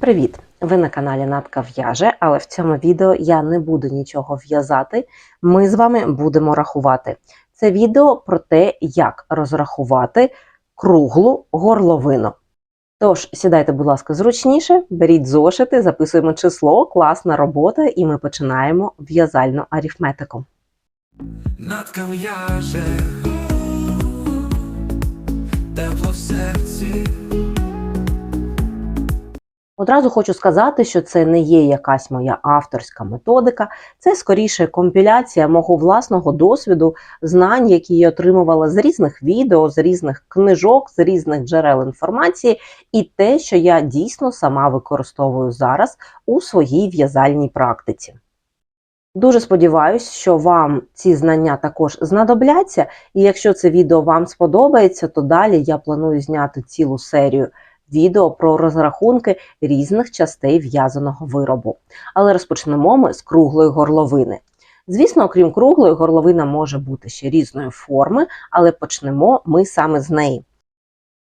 Привіт! Ви на каналі Натка В'яже, але в цьому відео я не буду нічого в'язати. Ми з вами будемо рахувати. Це відео про те, як розрахувати круглу горловину. Тож, сідайте, будь ласка, зручніше, беріть зошити, записуємо число, класна робота, і ми починаємо в'язальну арифметику. Натка в'яже тепло в серці. Одразу хочу сказати, що це не є якась моя авторська методика, це скоріше компіляція мого власного досвіду, знань, які я отримувала з різних відео, з різних книжок, з різних джерел інформації, і те, що я дійсно сама використовую зараз у своїй в'язальній практиці. Дуже сподіваюся, що вам ці знання також знадобляться, і якщо це відео вам сподобається, то далі я планую зняти цілу серію відео про розрахунки різних частей в'язаного виробу. Але розпочнемо ми з круглої горловини. Звісно, окрім круглої, горловина може бути ще різної форми, але почнемо ми саме з неї.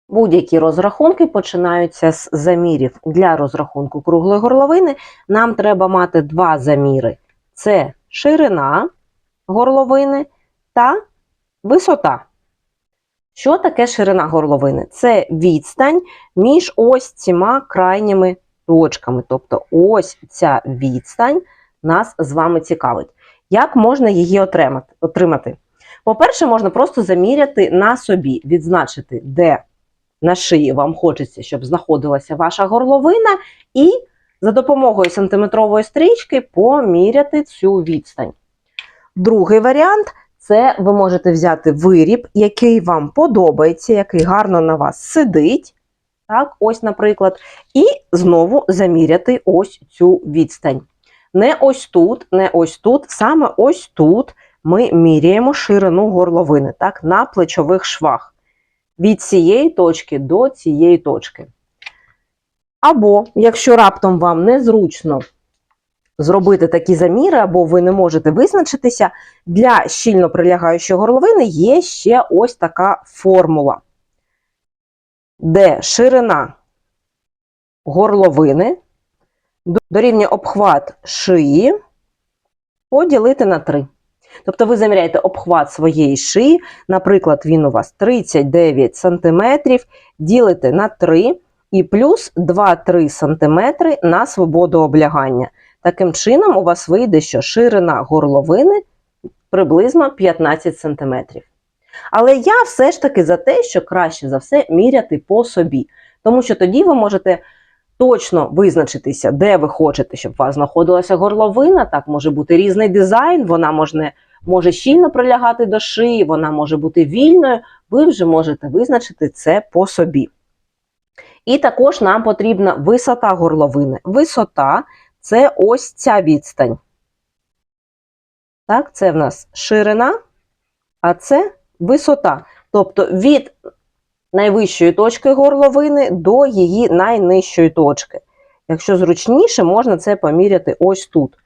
Будь-які розрахунки починаються з замірів. Для розрахунку круглої горловини нам треба мати два заміри: це ширина горловини та висота. Що таке ширина горловини? Це відстань між ось цими крайніми точками. Тобто ось ця відстань нас з вами цікавить. Як можна її отримати? По-перше, можна просто заміряти на собі, відзначити, де на шиї вам хочеться, щоб знаходилася ваша горловина, і за допомогою сантиметрової стрічки поміряти цю відстань. Другий варіант це ви можете взяти виріб, який вам подобається, який гарно на вас сидить. Так, ось, наприклад, і знову заміряти ось цю відстань. Не ось тут, не ось тут, саме ось тут ми міряємо ширину горловини, так, на плечових швах. Від цієї точки до цієї точки. Або, якщо раптом вам незручно зробити такі заміри, або ви не можете визначитися, для щільно прилягаючої горловини є ще ось така формула, де ширина горловини дорівнює обхват шиї поділити на 3. Тобто ви заміряєте обхват своєї шиї, наприклад, він у вас 39 см, ділите на 3 і плюс 2-3 см на свободу облягання. Таким чином, у вас вийде, що ширина горловини приблизно 15 см. Але я все ж таки за те, що краще за все міряти по собі. Тому що тоді ви можете точно визначитися, де ви хочете, щоб у вас знаходилася горловина. Так, може бути різний дизайн, вона може, може щільно прилягати до шиї, вона може бути вільною. Ви вже можете визначити це по собі. І також нам потрібна висота горловини. Висота це ось ця відстань. Так, це в нас ширина, а це висота. Тобто від найвищої точки горловини до її найнижчої точки. Якщо зручніше, можна це поміряти ось тут.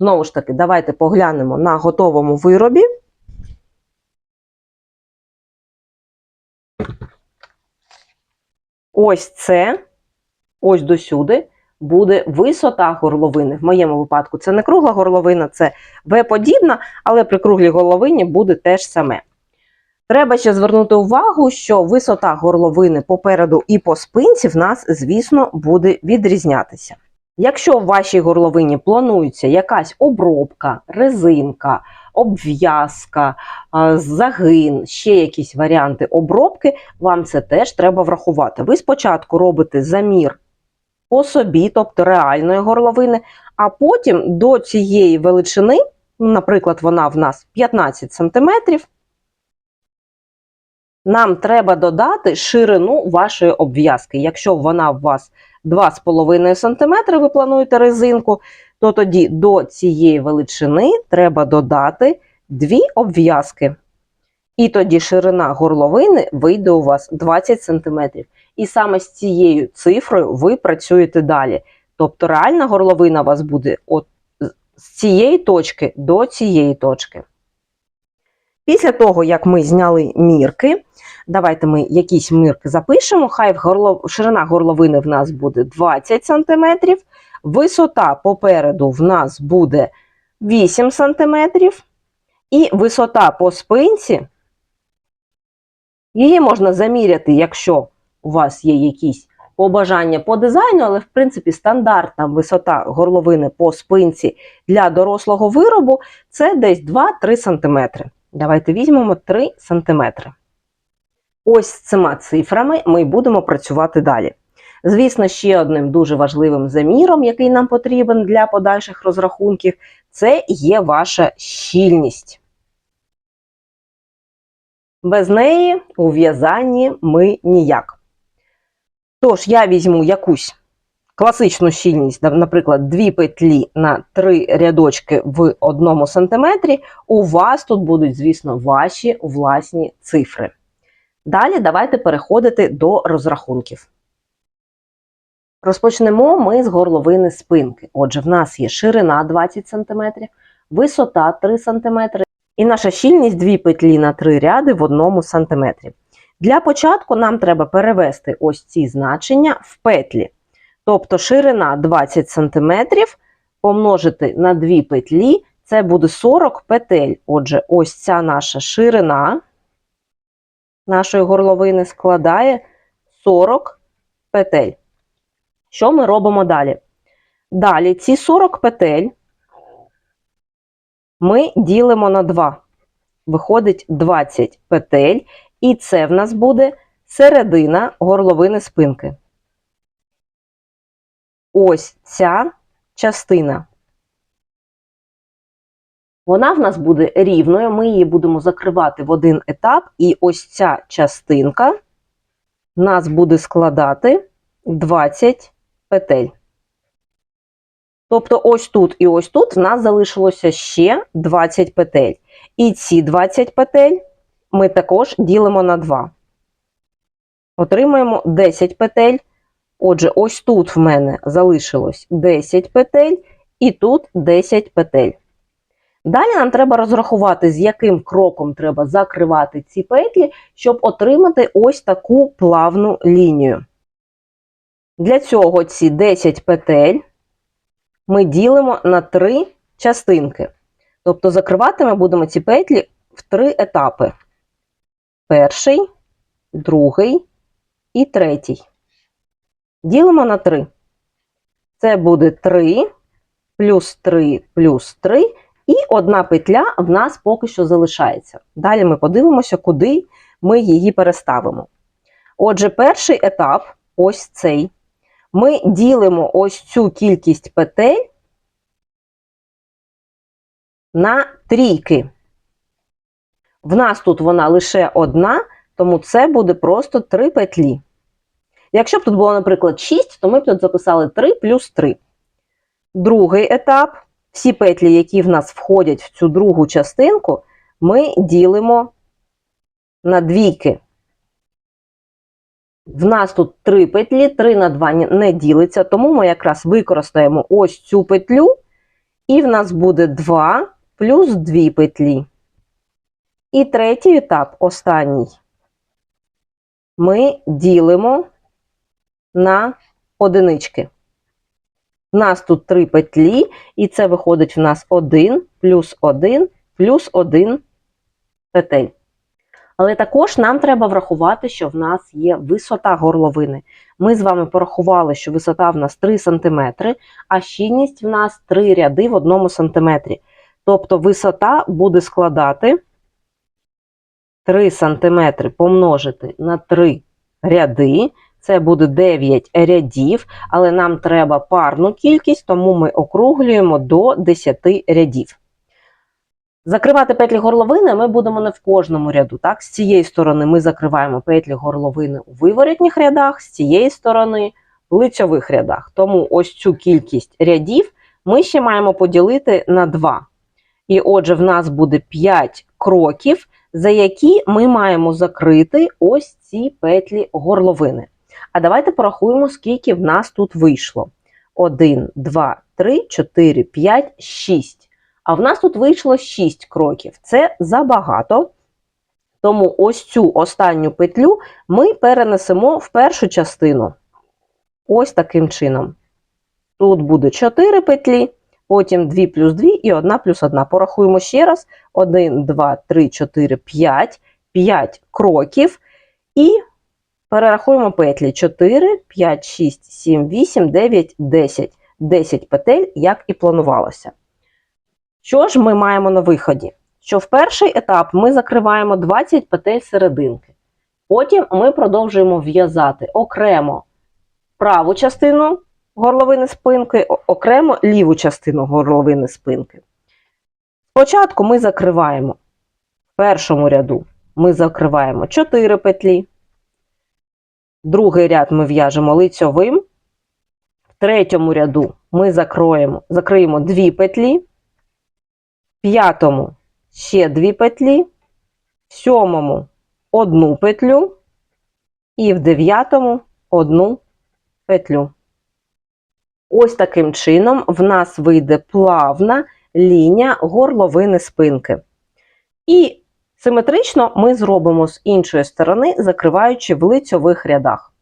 Знову ж таки, давайте поглянемо на готовому виробі. Ось це, ось досюди буде висота горловини. В моєму випадку це не кругла горловина, це В-подібна, але при круглій горловині буде те ж саме. Треба ще звернути увагу, що висота горловини попереду і по спинці в нас, звісно, буде відрізнятися. Якщо в вашій горловині планується якась обробка, резинка, обв'язка, загин, ще якісь варіанти обробки, вам це теж треба врахувати. Ви спочатку робите замір по собі, тобто реальної горловини, а потім до цієї величини, наприклад, вона в нас 15 см, нам треба додати ширину вашої обв'язки. Якщо вона у вас 2,5 см, ви плануєте резинку, то тоді до цієї величини треба додати дві обв'язки. І тоді ширина горловини вийде у вас 20 см. І саме з цією цифрою ви працюєте далі. Тобто реальна горловина у вас буде от з цієї точки до цієї точки. Після того, як ми зняли мірки, давайте ми якісь мірки запишемо. Хай горло... ширина горловини в нас буде 20 см, висота попереду в нас буде 8 см, і висота по спинці. Її можна заміряти, якщо у вас є якісь побажання по дизайну, але в принципі стандартна висота горловини по спинці для дорослого виробу це десь 2-3 см. Давайте візьмемо 3 см. Ось з цими цифрами ми будемо працювати далі. Звісно, ще одним дуже важливим заміром, який нам потрібен для подальших розрахунків, це є ваша щільність. Без неї у в'язанні ми ніяк. Тож, я візьму якусь класичну щільність, наприклад, дві петлі на три рядочки в одному сантиметрі. У вас тут будуть, звісно, ваші власні цифри. Далі давайте переходити до розрахунків. Розпочнемо ми з горловини спинки. Отже, в нас є ширина 20 см, висота 3 см і наша щільність 2 петлі на 3 ряди в одному сантиметрі. Для початку нам треба перевести ось ці значення в петлі. Тобто ширина 20 см помножити на 2 петлі, це буде 40 петель. Отже, ось ця наша ширина нашої горловини складає 40 петель. Що ми робимо далі? Далі ці 40 петель ми ділимо на 2. Виходить 20 петель, і це в нас буде середина горловини спинки. Ось ця частина. Вона в нас буде рівною, ми її будемо закривати в один етап, і ось ця частинка в нас буде складати 20 петель. Тобто, ось тут і ось тут в нас залишилося ще 20 петель. І ці 20 петель ми також ділимо на 2. Отримаємо 10 петель. Отже, ось тут в мене залишилось 10 петель, і тут 10 петель. Далі нам треба розрахувати, з яким кроком треба закривати ці петлі, щоб отримати ось таку плавну лінію. Для цього ці 10 петель ми ділимо на 3 частинки. Тобто закривати ми будемо ці петлі в 3 етапи: перший, другий і третій. Ділимо на 3. Це буде 3 плюс 3 плюс 3, і одна петля в нас поки що залишається. Далі ми подивимося, куди ми її переставимо. Отже, перший етап ось цей. Ми ділимо ось цю кількість петель на трійки. В нас тут вона лише одна, тому це буде просто 3 петлі. Якщо б тут було, наприклад, 6, то ми б тут записали 3 плюс 3. Другий етап. Всі петлі, які в нас входять в цю другу частинку, ми ділимо на двійки. В нас тут 3 петлі, 3 на 2 не ділиться, тому ми якраз використаємо ось цю петлю, і в нас буде 2 плюс 2 петлі. І третій етап, останній, ми ділимо на одинички. У нас тут 3 петлі, і це виходить в нас 1 плюс 1 плюс 1 петель. Але також нам треба врахувати, що в нас є висота горловини. Ми з вами порахували, що висота в нас 3 см, а щільність в нас 3 ряди в 1 см. Тобто висота буде складати 3 см помножити на 3 ряди. Це буде 9 рядів, але нам треба парну кількість, тому ми округлюємо до 10 рядів. Закривати петлі горловини ми будемо не в кожному ряду. Так? З цієї сторони ми закриваємо петлі горловини у виворітніх рядах, з цієї сторони в лицьових рядах. Тому ось цю кількість рядів ми ще маємо поділити на 2. І отже, в нас буде 5 кроків, за які ми маємо закрити ось ці петлі горловини. А давайте порахуємо, скільки в нас тут вийшло. 1, 2, 3, 4, 5, 6. А в нас тут вийшло 6 кроків. Це забагато. Тому ось цю останню петлю ми перенесемо в першу частину. Ось таким чином. Тут буде 4 петлі, потім 2 плюс 2 і 1 плюс 1. Порахуємо ще раз. 1, 2, 3, 4, 5. 5 кроків. І перерахуємо петлі. 4, 5, 6, 7, 8, 9, 10. 10 петель, як і планувалося. Що ж ми маємо на виході? Що в перший етап ми закриваємо 20 петель серединки. Потім ми продовжуємо в'язати окремо праву частину горловини спинки, окремо ліву частину горловини спинки. Спочатку ми закриваємо в першому ряду ми закриваємо 4 петлі. Другий ряд ми в'яжемо лицьовим. В третьому ряду ми закроємо, закриємо 2 петлі. В п'ятому ще 2 петлі. В сьомому одну петлю. І в дев'ятому одну петлю. Ось таким чином в нас вийде плавна лінія горловини спинки. І симетрично ми зробимо з іншої сторони, закриваючи в лицьових рядах.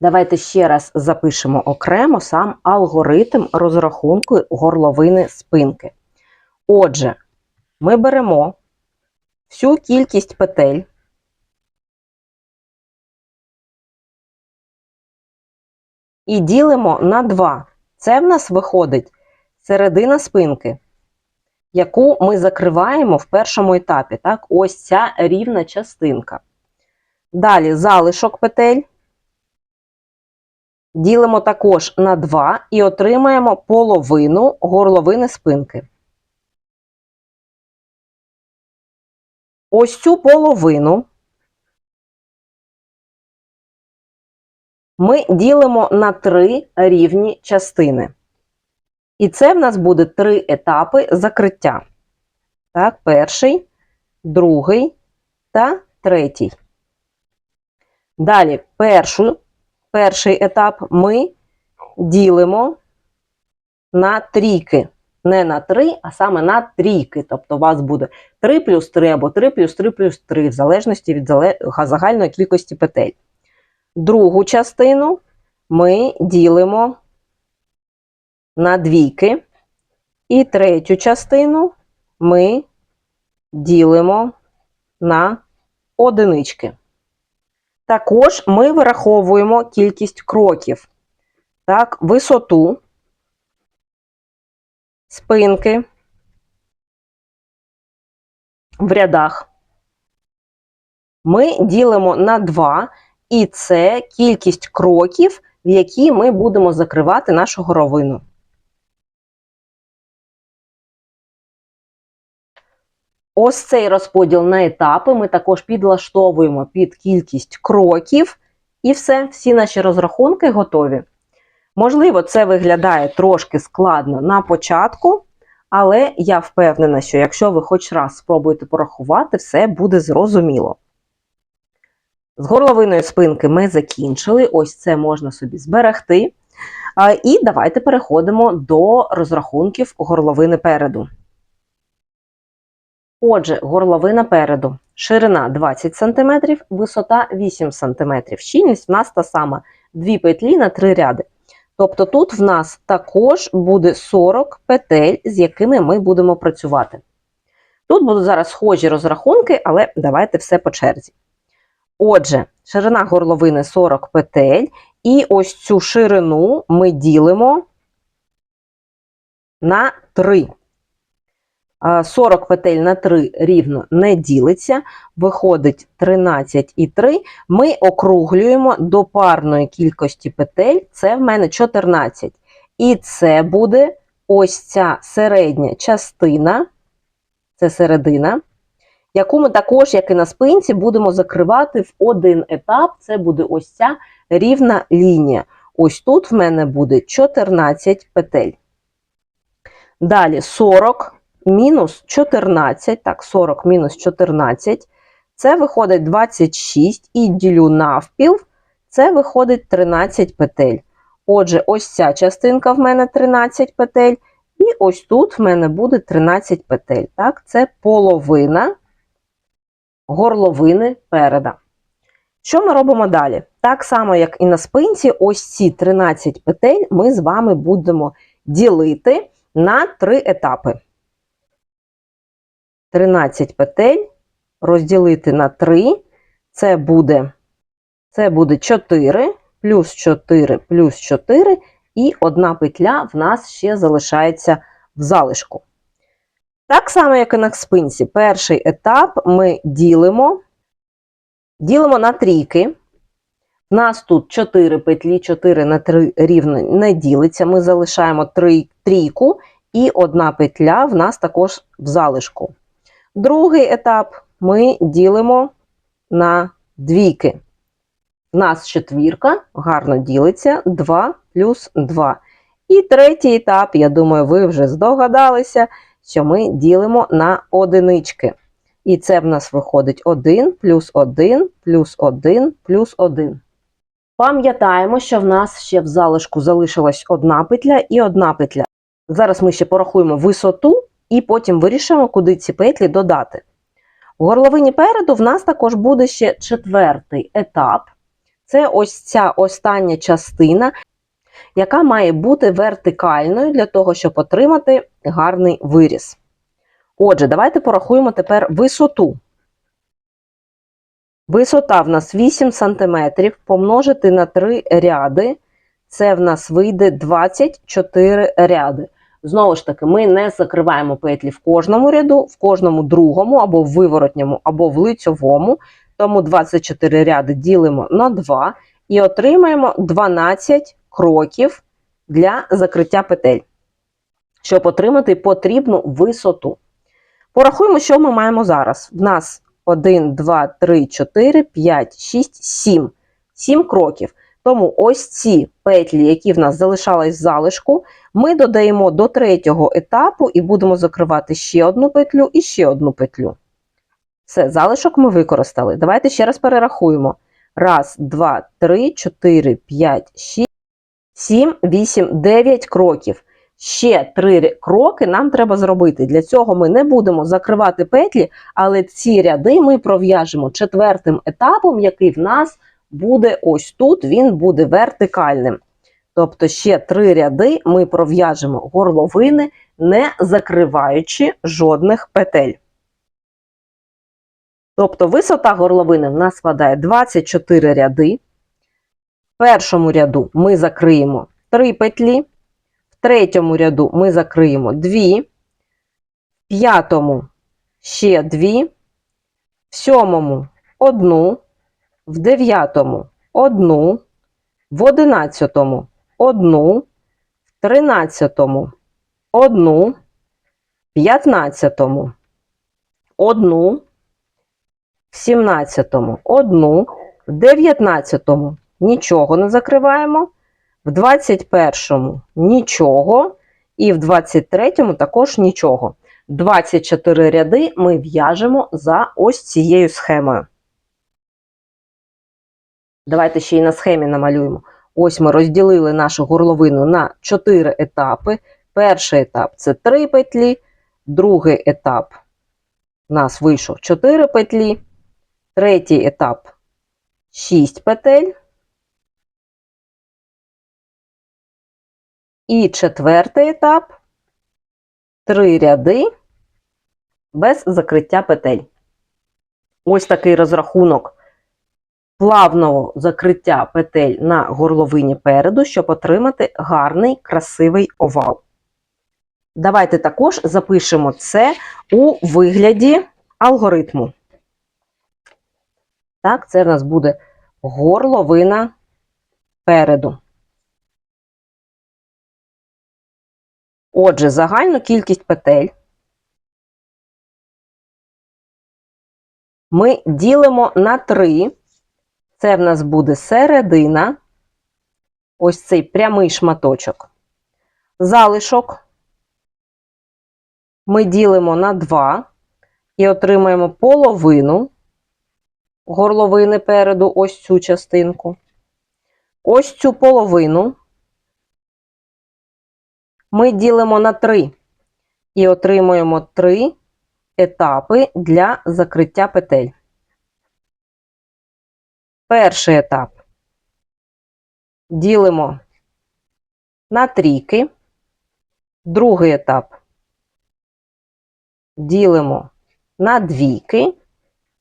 Давайте ще раз запишемо окремо сам алгоритм розрахунку горловини спинки. Отже, ми беремо всю кількість петель, і ділимо на 2. Це в нас виходить середина спинки, яку ми закриваємо в першому етапі. Так? Ось ця рівна частинка. Далі залишок петель. Ділимо також на 2 і отримаємо половину горловини спинки. Ось цю половину ми ділимо на три рівні частини. І це в нас буде три етапи закриття. Так, перший, другий та третій. Далі першу, перший етап ми ділимо на трійки. Не на 3, а саме на трійки. Тобто у вас буде 3 плюс 3 або 3 плюс 3 плюс 3, в залежності від загальної кількості петель. Другу частину ми ділимо на двійки. І третю частину ми ділимо на одинички. Також ми вираховуємо кількість кроків. Так, висоту спинки в рядах. Ми ділимо на 2, і це кількість кроків, в які ми будемо закривати нашу горовину. Ось цей розподіл на етапи ми також підлаштовуємо під кількість кроків, і все, всі наші розрахунки готові. Можливо, це виглядає трошки складно на початку, але я впевнена, що якщо ви хоч раз спробуєте порахувати, все буде зрозуміло. З горловиною спинки ми закінчили. Ось це можна собі зберегти. І давайте переходимо до розрахунків горловини переду. Отже, горловина переду. Ширина 20 см, висота 8 см. Щільність в нас та сама. Дві петлі на три ряди. Тобто тут в нас також буде 40 петель, з якими ми будемо працювати. Тут будуть зараз схожі розрахунки, але давайте все по черзі. Отже, ширина горловини 40 петель, і ось цю ширину ми ділимо на 3. 40 петель на 3 рівно не ділиться, виходить 13 і 3. Ми округлюємо до парної кількості петель, це в мене 14. І це буде ось ця середня частина, це середина, яку ми також, як і на спинці, будемо закривати в один етап. Це буде ось ця рівна лінія. Ось тут в мене буде 14 петель. Далі 40 мінус 14, так, 40 мінус 14, це виходить 26 і ділю навпіл, це виходить 13 петель. Отже, ось ця частинка в мене 13 петель, і ось тут в мене буде 13 петель. Так, Це половина горловини переда. Що ми робимо далі? Так само, як і на спинці, ось ці 13 петель ми з вами будемо ділити на три етапи. 13 петель розділити на 3, це буде, це буде 4, плюс 4, плюс 4, і одна петля в нас ще залишається в залишку. Так само, як і на спинці, перший етап ми ділимо, ділимо на трійки. У нас тут 4 петлі, 4 на 3 рівно не ділиться. Ми залишаємо трійку, і одна петля в нас також в залишку. Другий етап ми ділимо на двійки. У нас четвірка гарно ділиться 2 плюс 2. І третій етап, я думаю, ви вже здогадалися, що ми ділимо на одинички. І це в нас виходить 1 плюс 1 плюс 1 плюс 1. Пам'ятаємо, що в нас ще в залишку залишилась одна петля і одна петля. Зараз ми ще порахуємо висоту і потім вирішимо, куди ці петлі додати. У горловині переду в нас також буде ще четвертий етап. Це ось ця остання частина, яка має бути вертикальною для того, щоб отримати гарний виріз. Отже, давайте порахуємо тепер висоту. Висота в нас 8 см помножити на 3 ряди. Це в нас вийде 24 ряди. Знову ж таки, ми не закриваємо петлі в кожному ряду, в кожному другому, або в виворотньому, або в лицьовому. Тому 24 ряди ділимо на 2 і отримаємо 12 кроків для закриття петель, щоб отримати потрібну висоту. Порахуємо, що ми маємо зараз. В нас 1, 2, 3, 4, 5, 6, 7. 7 кроків. Тому ось ці петлі, які в нас залишались в залишку, ми додаємо до третього етапу і будемо закривати ще одну петлю і ще одну петлю. Все, залишок ми використали. Давайте ще раз перерахуємо. Раз, два, три, чотири, п'ять, шість, сім, вісім, дев'ять кроків. Ще три кроки нам треба зробити. Для цього ми не будемо закривати петлі, але ці ряди ми пров'яжемо четвертим етапом, який в нас буде ось тут, він буде вертикальним. Тобто ще три ряди ми пров'яжемо горловини, не закриваючи жодних петель. Тобто висота горловини в нас складає 24 ряди. Першому ряду ми закриємо 3 петлі, в третьому ряду ми закриємо 2, в п'ятому ще 2, в сьомому одну, в дев'ятому одну, в одинадцятому одну, в тринадцятому одну, в п'ятнадцятому одну, в сімнадцятому одну, в дев'ятнадцятому нічого не закриваємо, в двадцять першому нічого, і в двадцять третьому також нічого. 24 ряди ми в'яжемо за ось цією схемою. Давайте ще й на схемі намалюємо. Ось ми розділили нашу горловину на 4 етапи. Перший етап це 3 петлі, другий етап у нас вийшов 4 петлі, третій етап 6 петель. І четвертий етап 3 ряди без закриття петель. Ось такий розрахунок плавного закриття петель на горловині переду, щоб отримати гарний красивий овал. Давайте також запишемо це у вигляді алгоритму. Так, це в нас буде горловина переду. Отже, загальну кількість петель ми ділимо на 3. Це в нас буде середина, ось цей прямий шматочок. Залишок ми ділимо на 2 і отримаємо половину горловини переду, ось цю частинку. Ось цю половину ми ділимо на 3 і отримуємо 3 етапи для закриття петель. Перший етап ділимо на трійки. Другий етап ділимо на двійки.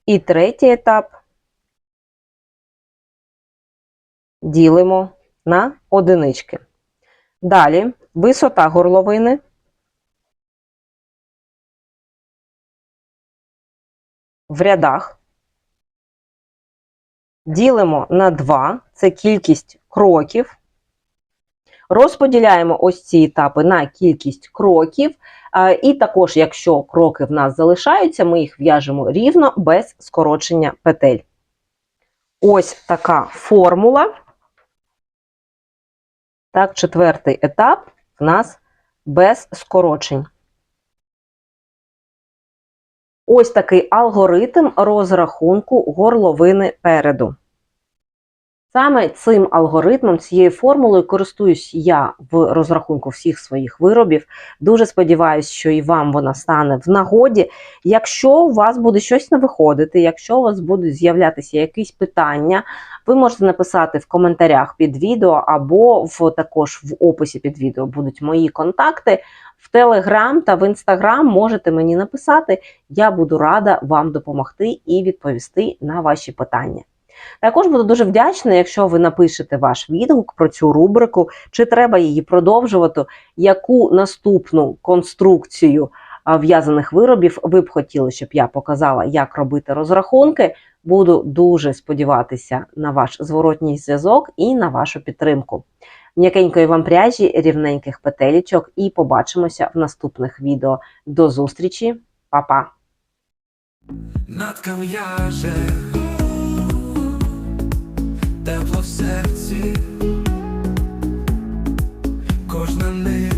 І третій етап ділимо на одинички. Далі висота горловини. В рядах ділимо на 2, це кількість кроків. Розподіляємо ось ці етапи на кількість кроків. І також, якщо кроки в нас залишаються, ми їх в'яжемо рівно без скорочення петель. Ось така формула. Так, четвертий етап в нас без скорочень. Ось такий алгоритм розрахунку горловини переду. Саме цим алгоритмом, цією формулою користуюсь я в розрахунку всіх своїх виробів. Дуже сподіваюся, що і вам вона стане в нагоді. Якщо у вас буде щось не виходити, якщо у вас будуть з'являтися якісь питання, ви можете написати в коментарях під відео, або в, також в описі під відео будуть мої контакти. В Телеграм та в Інстаграм можете мені написати. Я буду рада вам допомогти і відповісти на ваші питання. Також буду дуже вдячна, якщо ви напишете ваш відгук про цю рубрику, чи треба її продовжувати, яку наступну конструкцію в'язаних виробів ви б хотіли, щоб я показала, як робити розрахунки. Буду дуже сподіватися на ваш зворотній зв'язок і на вашу підтримку. М'якенької вам пряжі, рівненьких петелічок, і побачимося в наступних відео. До зустрічі, Па-па! Тепло в серці Кожна нить